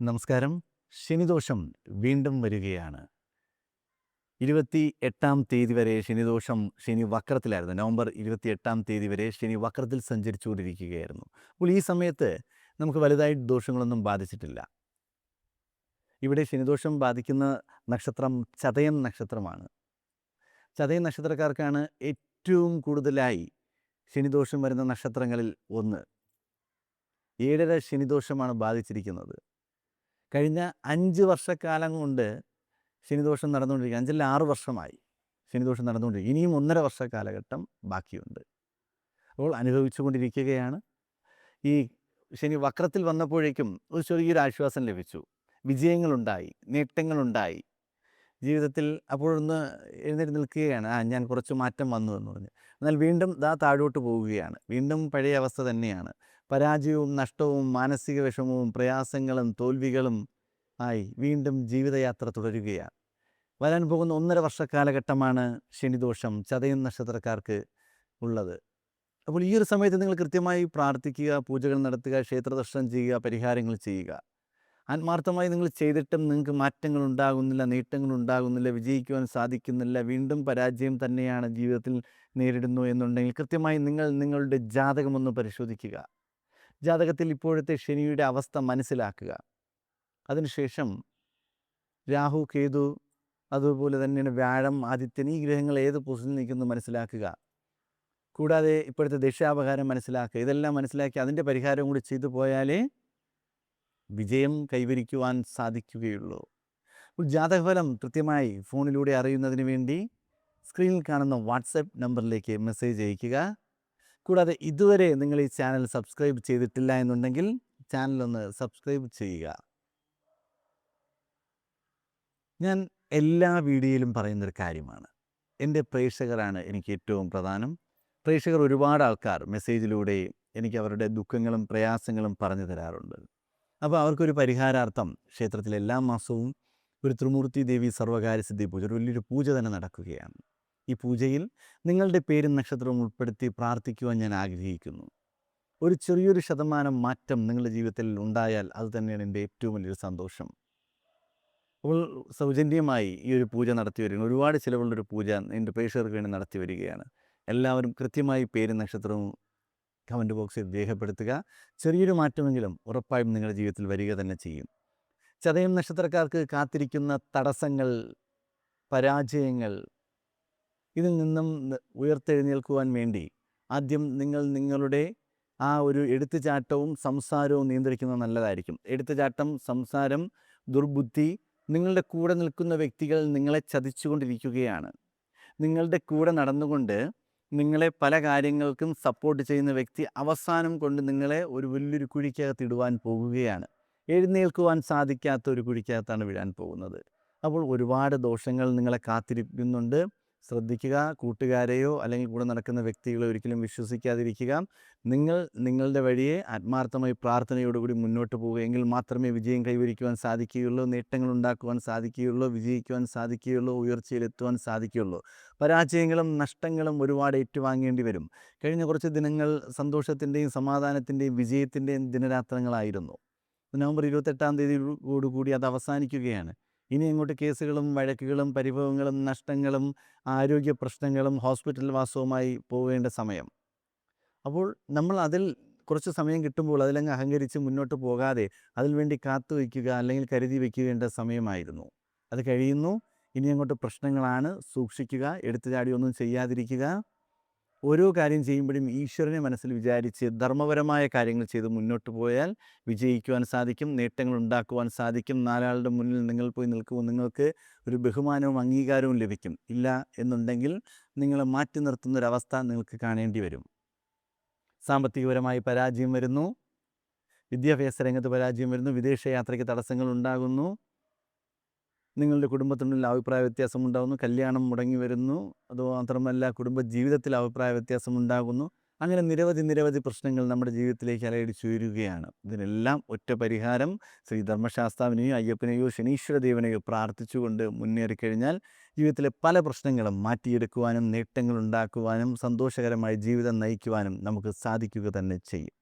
നമസ്കാരം. ശനിദോഷം വീണ്ടും വരികയാണ്. ഇരുപത്തി എട്ടാം തീയതി വരെ ശനിദോഷം ശനി വക്രത്തിലായിരുന്നു. നവംബർ ഇരുപത്തി എട്ടാം തീയതി വരെ ശനി വക്രത്തിൽ സഞ്ചരിച്ചുകൊണ്ടിരിക്കുകയായിരുന്നു. അപ്പോൾ ഈ സമയത്ത് നമുക്ക് വലുതായിട്ട് ദോഷങ്ങളൊന്നും ബാധിച്ചിട്ടില്ല. ഇവിടെ ശനിദോഷം ബാധിക്കുന്ന നക്ഷത്രം ചതയം നക്ഷത്രമാണ്. ചതയം നക്ഷത്രക്കാർക്കാണ് ഏറ്റവും കൂടുതലായി ശനിദോഷം വരുന്ന നക്ഷത്രങ്ങളിൽ ഒന്ന്. ഏഴര ശനിദോഷമാണ് ബാധിച്ചിരിക്കുന്നത്. കഴിഞ്ഞ അഞ്ച് വർഷക്കാലം കൊണ്ട് ശനിദോഷം നടന്നുകൊണ്ടിരിക്കുക അഞ്ചല്ല ആറ് വർഷമായി ശനിദോഷം നടന്നുകൊണ്ടിരിക്കുക ഇനിയും ഒന്നര വർഷ കാലഘട്ടം ബാക്കിയുണ്ട്. അപ്പോൾ അനുഭവിച്ചുകൊണ്ടിരിക്കുകയാണ്. ഈ ശനി വക്രത്തിൽ വന്നപ്പോഴേക്കും ഒരു ചെറിയൊരു ആശ്വാസം ലഭിച്ചു. വിജയങ്ങളുണ്ടായി നേട്ടങ്ങളുണ്ടായി. ജീവിതത്തിൽ അപ്പോഴൊന്ന് എഴുന്നേറ്റ് നിൽക്കുകയാണ്. ആ ഞാൻ കുറച്ച് മാറ്റം വന്നു എന്ന് പറഞ്ഞ്. എന്നാൽ വീണ്ടും ദാ താഴോട്ട് പോവുകയാണ്. വീണ്ടും പഴയ അവസ്ഥ തന്നെയാണ്. പരാജയവും നഷ്ടവും മാനസിക വിഷമവും പ്രയാസങ്ങളും തോൽവികളും ആയി വീണ്ടും ജീവിതയാത്ര തുടരുകയാണ്. വരാൻ പോകുന്ന ഒന്നര വർഷ കാലഘട്ടമാണ് ശനിദോഷം ചതയം നക്ഷത്രക്കാർക്ക് ഉള്ളത്. അപ്പോൾ ഈ ഒരു സമയത്ത് നിങ്ങൾ കൃത്യമായി പ്രാർത്ഥിക്കുക പൂജകൾ നടത്തുക ക്ഷേത്രദർശനം ചെയ്യുക പരിഹാരങ്ങൾ ചെയ്യുക. ആത്മാർത്ഥമായി നിങ്ങൾ ചെയ്തിട്ടും നിങ്ങൾക്ക് മാറ്റങ്ങൾ ഉണ്ടാകുന്നില്ല നേട്ടങ്ങൾ ഉണ്ടാകുന്നില്ല വിജയിക്കുവാൻ സാധിക്കുന്നില്ല വീണ്ടും പരാജയം തന്നെയാണ് ജീവിതത്തിൽ നേരിടുന്നു എന്നുണ്ടെങ്കിൽ കൃത്യമായി നിങ്ങൾ നിങ്ങളുടെ ജാതകമൊന്ന് പരിശോധിക്കുക. ജാതകത്തിൽ ഇപ്പോഴത്തെ ശനിയുടെ അവസ്ഥ മനസ്സിലാക്കുക. അതിനുശേഷം രാഹു കേതു അതുപോലെ തന്നെയാണ് വ്യാഴം ആദിത്യൻ ഈ ഗ്രഹങ്ങൾ ഏത് പൊസിഷനിൽ നിൽക്കുന്നു മനസ്സിലാക്കുക. കൂടാതെ ഇപ്പോഴത്തെ ദശാപകാരം മനസ്സിലാക്കുക. ഇതെല്ലാം മനസ്സിലാക്കി അതിന്റെ പരിഹാരം കൂടി ചെയ്തു പോയാലേ വിജയം കൈവരിക്കുവാൻ സാധിക്കുകയുള്ളൂ. ജാതകഫലം കൃത്യമായി ഫോണിലൂടെ അറിയുന്നതിന് വേണ്ടി സ്ക്രീനിൽ കാണുന്ന വാട്സപ്പ് നമ്പറിലേക്ക് മെസ്സേജ് അയയ്ക്കുക. കൂടാതെ ഇതുവരെ നിങ്ങൾ ഈ ചാനൽ സബ്സ്ക്രൈബ് ചെയ്തിട്ടില്ല എന്നുണ്ടെങ്കിൽ ചാനൽ ഒന്ന് സബ്സ്ക്രൈബ് ചെയ്യുക. ഞാൻ എല്ലാ വീഡിയോയിലും പറയുന്നൊരു കാര്യമാണ്. എന്റെ പ്രേക്ഷകരാണ് എനിക്ക് ഏറ്റവും പ്രധാനം. പ്രേക്ഷകർ ഒരുപാട് ആൾക്കാർ മെസ്സേജിലൂടെ എനിക്ക് അവരുടെ ദുഃഖങ്ങളും പ്രയാസങ്ങളും പറഞ്ഞു തരാറുണ്ട്. അപ്പോൾ അവർക്കൊരു പരിഹാരാർത്ഥം ക്ഷേത്രത്തിൽ എല്ലാ മാസവും ഒരു ത്രിമൂർത്തി ദേവി സർവകാര്യസിദ്ധി പൂജ ഒരു വലിയൊരു പൂജ തന്നെ നടക്കുകയാണ്. ഈ പൂജയിൽ നിങ്ങളുടെ പേരും നക്ഷത്രവും ഉൾപ്പെടുത്തി പ്രാർത്ഥിക്കുവാൻ ഞാൻ ആഗ്രഹിക്കുന്നു. ഒരു ചെറിയൊരു ശതമാനം മാറ്റം നിങ്ങളുടെ ജീവിതത്തിൽ ഉണ്ടായാൽ അത് തന്നെയാണ് എന്റെ ഏറ്റവും വലിയൊരു സന്തോഷം. അപ്പോൾ സൗജന്യമായി ഈ ഒരു പൂജ നടത്തി വരികയാണ്. ഒരുപാട് ചിലവുള്ളൊരു പൂജ എന്റെ പ്രേക്ഷകർക്ക് വേണ്ടി നടത്തി വരികയാണ്. എല്ലാവരും കൃത്യമായി പേരും നക്ഷത്രവും കമന്റ് ബോക്സിൽ രേഖപ്പെടുത്തുക. ചെറിയൊരു മാറ്റമെങ്കിലും ഉറപ്പായും നിങ്ങളുടെ ജീവിതത്തിൽ വരിക തന്നെ ചെയ്യും. ചതയം നക്ഷത്രക്കാർക്ക് കാത്തിരിക്കുന്ന തടസ്സങ്ങൾ പരാജയങ്ങൾ ഇതിൽ നിന്നും ഉയർത്തെഴുന്നേൽക്കുവാൻ വേണ്ടി ആദ്യം നിങ്ങൾ നിങ്ങളുടെ ആ ഒരു എടുത്തുചാട്ടവും സംസാരവും നിയന്ത്രിക്കുന്നത് നല്ലതായിരിക്കും. എടുത്തുചാട്ടം സംസാരം ദുർബുദ്ധി നിങ്ങളുടെ കൂടെ നിൽക്കുന്ന വ്യക്തികൾ നിങ്ങളെ ചതിച്ചുകൊണ്ടിരിക്കുകയാണ്. നിങ്ങളുടെ കൂടെ നടന്നുകൊണ്ട് നിങ്ങളെ പല കാര്യങ്ങൾക്കും സപ്പോർട്ട് ചെയ്യുന്ന വ്യക്തി അവസാനം കൊണ്ട് നിങ്ങളെ ഒരു വലിയൊരു കുഴിക്കകത്ത് ഇടുവാൻ പോകുകയാണ്. എഴുന്നേൽക്കുവാൻ സാധിക്കാത്ത ഒരു കുഴിക്കകത്താണ് വിടാൻ പോകുന്നത്. അപ്പോൾ ഒരുപാട് ദോഷങ്ങൾ നിങ്ങളെ കാത്തിരിക്കുന്നുണ്ട്. ശ്രദ്ധിക്കുക കൂട്ടുകാരെയോ അല്ലെങ്കിൽ കൂടെ നടക്കുന്ന വ്യക്തികളെ ഒരിക്കലും വിശ്വസിക്കാതിരിക്കുക. നിങ്ങൾ നിങ്ങളുടെ വഴിയെ ആത്മാർത്ഥമായി പ്രാർത്ഥനയോടുകൂടി മുന്നോട്ട് പോവുക. എങ്കിൽ മാത്രമേ വിജയം കൈവരിക്കുവാൻ സാധിക്കുകയുള്ളൂ നേട്ടങ്ങൾ ഉണ്ടാക്കുവാൻ സാധിക്കുകയുള്ളൂ വിജയിക്കുവാൻ സാധിക്കുകയുള്ളൂ ഉയർച്ചയിലെത്തുവാൻ സാധിക്കുകയുള്ളൂ. പരാജയങ്ങളും നഷ്ടങ്ങളും ഒരുപാട് ഏറ്റുവാങ്ങേണ്ടി വരും. കഴിഞ്ഞ കുറച്ച് ദിനങ്ങൾ സന്തോഷത്തിന്റെയും സമാധാനത്തിന്റെയും വിജയത്തിന്റെയും ദിനരാത്രങ്ങളായിരുന്നു. നവംബർ ഇരുപത്തെട്ടാം തീയതിയോടുകൂടി അത് അവസാനിക്കുകയാണ്. ഇനി അങ്ങോട്ട് കേസുകളും വഴക്കുകളും പരിഭവങ്ങളും നഷ്ടങ്ങളും ആരോഗ്യ പ്രശ്നങ്ങളും ഹോസ്പിറ്റൽ വാസവുമായി പോവേണ്ട സമയം. അപ്പോൾ നമ്മൾ അതിൽ കുറച്ച് സമയം കിട്ടുമ്പോൾ അതിലങ്ങ് അഹങ്കരിച്ച് മുന്നോട്ട് പോകാതെ അതിൽ വേണ്ടി കാത്തു വയ്ക്കുക അല്ലെങ്കിൽ കരുതി വയ്ക്കേണ്ട സമയമായിരുന്നു. അത് കഴിയുന്നു. ഇനി അങ്ങോട്ട് പ്രശ്നങ്ങളാണ് സൂക്ഷിക്കുക എടുത്തുചാടി ചാടിയൊന്നും ചെയ്യാതിരിക്കുക. ഓരോ കാര്യം ചെയ്യുമ്പോഴും ഈശ്വരനെ മനസ്സിൽ വിചാരിച്ച് ധർമ്മപരമായ കാര്യങ്ങൾ ചെയ്ത് മുന്നോട്ട് പോയാൽ വിജയിക്കുവാൻ സാധിക്കും നേട്ടങ്ങൾ ഉണ്ടാക്കുവാൻ സാധിക്കും. നാലാളുടെ മുന്നിൽ നിങ്ങൾ പോയി നിൽക്കുമ്പോൾ നിങ്ങൾക്ക് ഒരു ബഹുമാനവും അംഗീകാരവും ലഭിക്കും. ഇല്ല എന്നുണ്ടെങ്കിൽ നിങ്ങളെ മാറ്റി നിർത്തുന്നൊരവസ്ഥ നിങ്ങൾക്ക് കാണേണ്ടി വരും. സാമ്പത്തികപരമായി പരാജയം വരുന്നു. വിദ്യാഭ്യാസ രംഗത്ത് പരാജയം വരുന്നു. വിദേശ യാത്രയ്ക്ക് തടസ്സങ്ങൾ ഉണ്ടാകുന്നു. നിങ്ങളുടെ കുടുംബത്തിനുള്ളിൽ അഭിപ്രായ വ്യത്യാസം ഉണ്ടാകുന്നു കല്യാണം മുടങ്ങി വരുന്നു അത് മാത്രമല്ല കുടുംബ ജീവിതത്തിൽ അഭിപ്രായ വ്യത്യാസം ഉണ്ടാകുന്നു. അങ്ങനെ നിരവധി നിരവധി പ്രശ്നങ്ങൾ നമ്മുടെ ജീവിതത്തിലേക്ക് അലയടിച്ചുയരുകയാണ് ഇതിനെല്ലാം ഒറ്റ പരിഹാരം ശ്രീ ധർമ്മശാസ്താവിനെയോ അയ്യപ്പനെയോ ശനീശ്വര ദേവനെയോ പ്രാർത്ഥിച്ചുകൊണ്ട് മുന്നേറിക്കഴിഞ്ഞാൽ ജീവിതത്തിലെ പല പ്രശ്നങ്ങളും മാറ്റിയെടുക്കുവാനും നേട്ടങ്ങൾ ഉണ്ടാക്കുവാനും സന്തോഷകരമായ ജീവിതം നയിക്കുവാനും നമുക്ക് സാധിക്കുക തന്നെ ചെയ്യും.